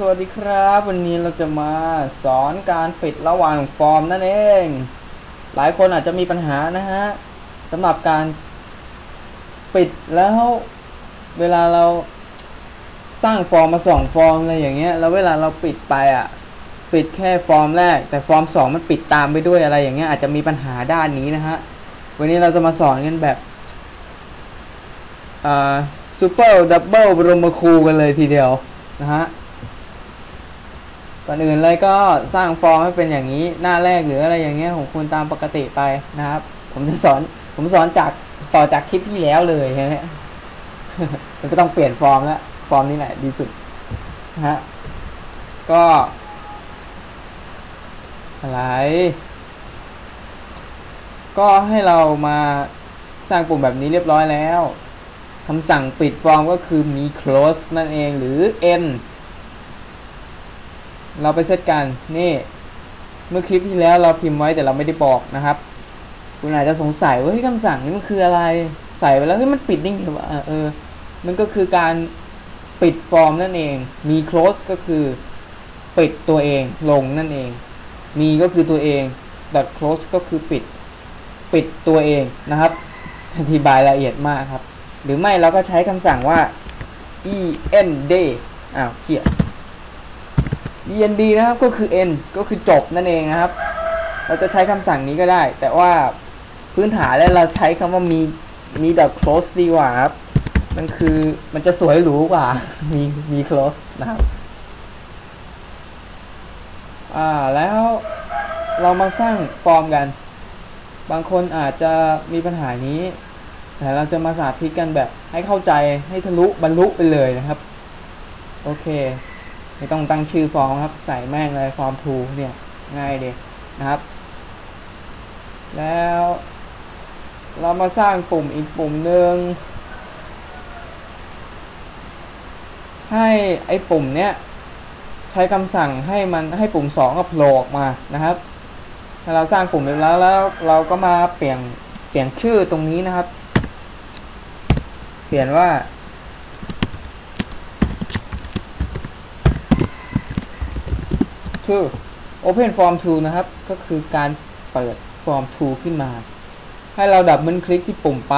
สวัสดีครับ วันนี้เราจะมาสอนการปิดระหว่างฟอร์มนั่นเอง หลายคนอาจจะมีปัญหานะฮะสำหรับการปิดแล้ว เวลาเราสร้างฟอร์มมาสองฟอร์มอะไรอย่างเงี้ยแล้วเวลาเราปิดไปอะปิดแค่ฟอร์มแรก แต่ฟอร์มสองมันปิดตามไปด้วยอะไรอย่างเงี้ยอาจจะมีปัญหาด้านนี้นะฮะวันนี้เราจะมาสอนกันแบบอ่าซูเปอร์ดับเบิลบรมครูกันเลยทีเดียวนะฮะ ก่อนอื่นเลยก็สร้างฟอร์มให้เป็นอย่างนี้หน้าแรกหรืออะไรอย่างเงี้ยของคุณตามปกติไปนะครับ ผมจะสอนผมสอนจากต่อจากคลิปที่แล้วเลยนะฮะมันก็ต้องเปลี่ยนฟอร์มแล้วฟอร์มนี้แหละดีสุดนะฮะก็อะไร ก็ให้เรามาสร้างปุ่มแบบนี้เรียบร้อยแล้วคำสั่งปิดฟอร์มก็คือมี close นั่นเองหรือ end เราไปเซตกันนี่ เมื่อคลิปที่แล้วเราพิมพ์ไว้แต่เราไม่ได้บอกนะครับ คุณอาจจะสงสัยว่าเฮ้ยคำสั่งนี้มันคืออะไร ใส่ไปแล้วเฮ้ยมันปิดได้ไงวะเออ มันก็คือการปิดฟอร์มนั่นเอง มี close ก็คือปิดตัวเองลงนั่นเอง มีก็คือตัวเอง dot close ก็คือปิด ปิดตัวเองนะครับ อธิบายละเอียดมากครับ หรือไม่เราก็ใช้คำสั่งว่า end อ้าวเขียน end นะครับก็คือ end ก็คือจบนั่นเองนะครับ เราจะใช้คำสั่งนี้ก็ได้ แต่ว่าพื้นฐานแล้วเราใช้คำว่ามีมี dot close ดีกว่าครับ มันคือมันจะสวยหรูกว่า มีมี close นะครับ อ่าแล้วเรามาสร้างฟอร์มกัน บางคนอาจจะมีปัญหานี้ แต่เราจะมาสาธิตกันแบบให้เข้าใจให้ทะลุบรรลุไปเลยนะครับ โอเค ไม่ต้องตั้งชื่อฟอร์มครับ ใส่แม่งเลยฟอร์มทูเนี่ย ง่ายเด็นะครับ แล้วเรามาสร้างปุ่มอีกปุ่มหนึ่งให้ไอ้ปุ่มเนี้ยใช้คำสั่งให้มันให้ปุ่ม2กับโผล่ออกมานะครับถ้าเราสร้างปุ่มเรียบร้อยแล้วเราก็มาเปลี่ยนเปลี่ยนชื่อตรงนี้นะครับ เปลี่ยนว่า ชื่อ Open Form 2นะครับ ก็คือการเปิด Form 2ขึ้นมา ให้เราดับเบิลคลิกที่ปุ่มไป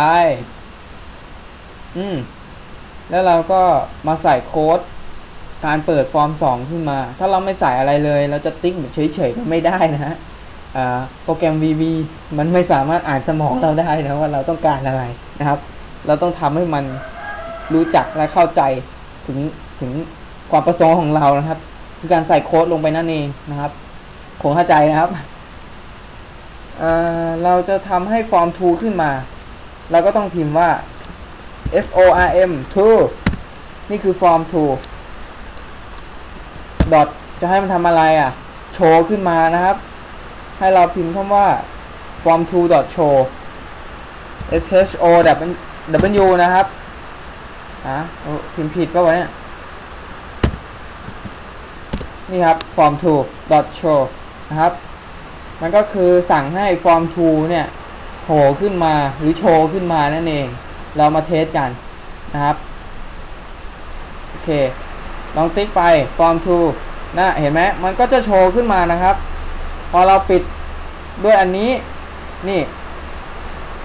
อืม แล้วเราก็มาใส่โค้ดการเปิดฟอร์ม 2 ขึ้นมา ถ้าเราไม่ใส่อะไรเลย เราจะติ๊กแบบเฉยๆก็ไม่ได้นะฮะโปรแกรม VB มันไม่สามารถอ่านสมองเราได้นะว่าเราต้องการอะไรนะครับ เราต้องทำให้มันรู้จักและเข้าใจถึงถึงความประสงค์ของเรานะครับ คือการใส่โค้ดลงไปนั่นเองนะครับคงเข้าใจนะครับเเราจะทำให้ฟอร์ม2ขึ้นมา เราก็ต้องพิมพ์ว่า form 2นี่คือฟอร์ม2ดอทจะให้มันทำอะไรอะ โชว์ขึ้นมานะครับ ให้เราพิมพ์คำว่า form 2 dot show sho w นะครับอะพิมพ์ผิดก็วะเนี่ย นี่ครับ form 2 dot show นะครับ มันก็คือสั่งให้ form 2เนี่ยโผล่ขึ้นมาหรือโชว์ขึ้นมานั่นเอง เรามาเทสกันนะครับ โอเค ลองติ๊กไป form 2นะเห็นไหมมันก็จะโชว์ขึ้นมานะครับ พอเราปิดด้วยอันนี้นี่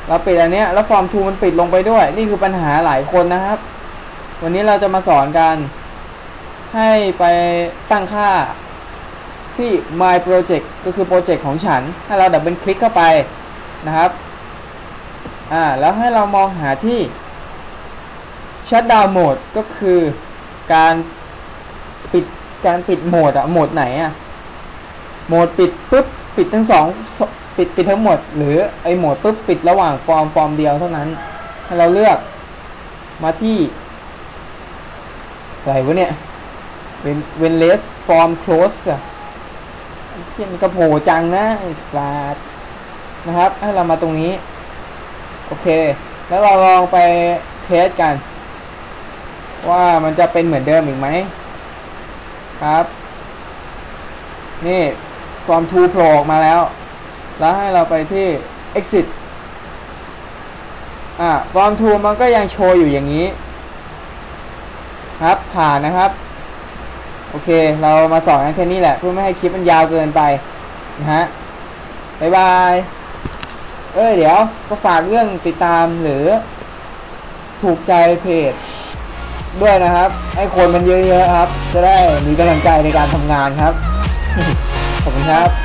เราปิดอันนี้แล้ว form 2มันปิดลงไปด้วย นี่คือปัญหาหลายคนนะครับ วันนี้เราจะมาสอนกัน ให้ไปตั้งค่าที่ my project ก็คือโปรเจกต์ของฉัน ให้เราดับเบิลคลิกเข้าไปนะครับ อ่า แล้วให้เรามองหาที่ shutdown mode ก็คือการปิดการปิดโหมดอะโหมดไหนอะโหมดปิดปุ๊บ ปิดทั้งสองปิดปิดทั้งหมด หรือไอโหมดปุ๊บ ปิดระหว่างฟอร์มฟอร์มเดียวเท่านั้น ให้เราเลือกมาที่อะไรวะเนี่ย when when less form close อะเที่ยมันกระโผจังนะฟาดนะครับ ให้เรามาตรงนี้ โอเค แล้วเราลองไปเทสกัน ว่ามันจะเป็นเหมือนเดิมอีกไหมครับ นี่ form 2โผล่ออกมาแล้ว แล้วให้เราไปที่ exit อ่า form 2 มันก็ยังโชว์อยู่อย่างนี้ ครับผ่านนะครับ โอเค เรามาสอนกันแค่นี้แหละ เพื่อไม่ให้คลิปมันยาวเกินไปนะฮะบ๊ายบาย เอ้ย เดี๋ยว ก็ฝากเรื่องติดตามหรือ ถูกใจเพจ ด้วยนะครับ ให้คนมันเยอะๆครับ จะได้มีกำลังใจในการทำงานครับ ขอบคุณครับ